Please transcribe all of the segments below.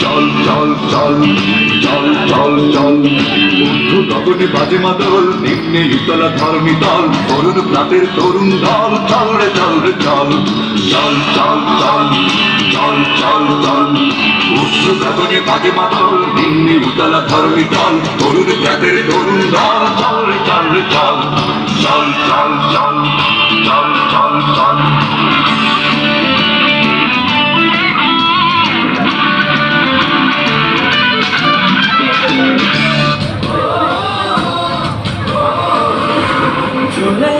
চল চল চল চল চল বন্ধু গগনে বাজে মাদল নিম্নে ইতলা ধর্মী দল তরুণ প্রাতের তরুণ দল চল রে চল রে চল চল চল চল চল চল চল উচ্চ গগনে বাজে মাদল নিম্নে উতলা ধর্মী দল তরুণ প্রাতের তরুণ দল চল রে চল রে চল চল চল চল চল চল চল you lay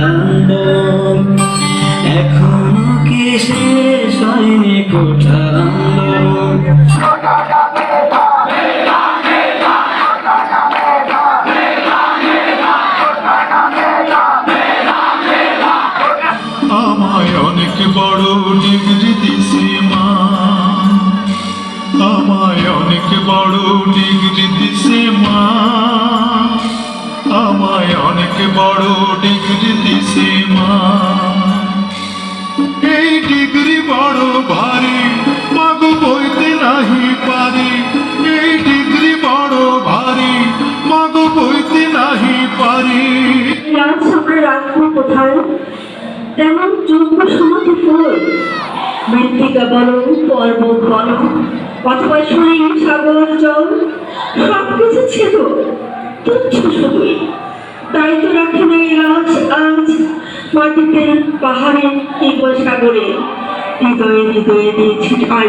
কোঠান্দম এখনও কি শেষ হয়নি বড় ডিগ্রি দিছে মা। আমায় অনেক বড় ডিগ্রি দিছে মা। আমায় অনেক বড় ডিগ্রি আমরা কোথায়? তেমন যুগ্ম সমাধি ফুল মৃত্তিকা বলো পর্বত বলো অথবা সুরিং সাগর, জল সব কিছু ছিল তুচ্ছ শুধুই তাই তো রাখে নাই রাজ, আজ মাটিতে, পাহাড়ে কিংবা সাগরে। হৃদয়ে হৃদয়ে দিয়েছি ঠাই